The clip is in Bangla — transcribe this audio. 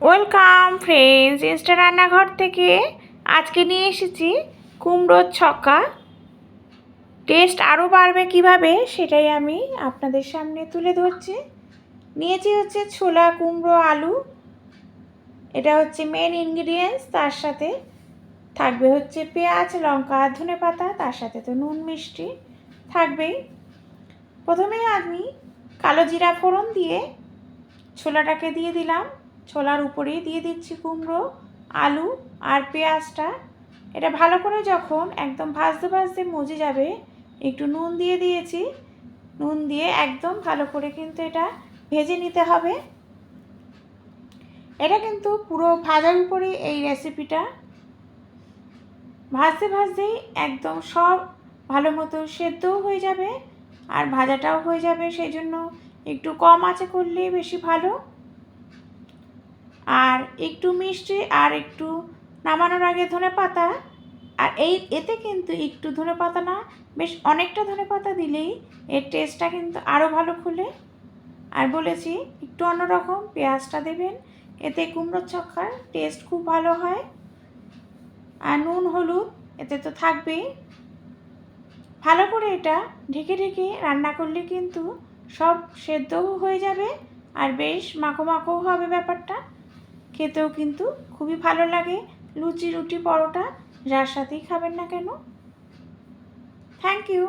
ওয়েলকাম ফ্রেন্ডস, ইনস্টা রান্নাঘর থেকে আজকে নিয়ে এসেছি কুমড়োর ছক্কা টেস্ট আরও বাড়বে কীভাবে সেটাই আমি আপনাদের সামনে তুলে ধরছি। নিয়েছি হচ্ছে ছোলা, কুমড়ো, আলু। এটা হচ্ছে মেন ইনগ্রিডিয়েন্টস তার সাথে থাকবে হচ্ছে পেঁয়াজ, লঙ্কা, ধনে পাতা, তার সাথে তো নুন, মিষ্টি থাকবেই। প্রথমেই আমি কালো জিরা ফোড়ন দিয়ে ছোলাটাকে দিয়ে দিলাম। ছোলার উপরেই দিয়ে দিচ্ছি কুমড়ো, আলু আর পেঁয়াজটা। এটা ভালো করে যখন একদম ভাজতে ভাজতে মজে যাবে, একটু নুন দিয়ে দিয়েছি। নুন দিয়ে একদম ভালো করে কিন্তু এটা ভেজে নিতে হবে। এটা কিন্তু পুরো ভাজার উপরে এই রেসিপিটা ভাজতে ভাজতেই একদম সব ভালো মতো সেদ্ধও হয়ে যাবে আর ভাজাটাও হয়ে যাবে, সেই জন্য একটু কম আঁচে করলে বেশি ভালো। আর একটু মিষ্টি আর একটু নামানোর আগে ধনে পাতা আর এই, এতে কিন্তু একটু ধনে পাতা না, বেশ অনেকটা ধনে পাতা দিলেই এর টেস্টটা কিন্তু আরও ভালো খুলে। আর বলেছি, একটু অন্যরকম পেঁয়াজটা দেবেন, এতে কুমড়োর ছক্কার টেস্ট খুব ভালো হয়। আর নুন, হলুদ, এতে তো থাকবেই। ভালো করে এটা ঢেকে ঢেকে রান্না করলে কিন্তু সব সেদ্ধও হয়ে যাবে, আর বেশ মাখো মাখো হবে ব্যাপারটা। খেতেও কিন্তু খুবই ভালো লাগে। লুচি, রুটি, পরোটা, যার সাথেই খাবেন না কেন। Thank you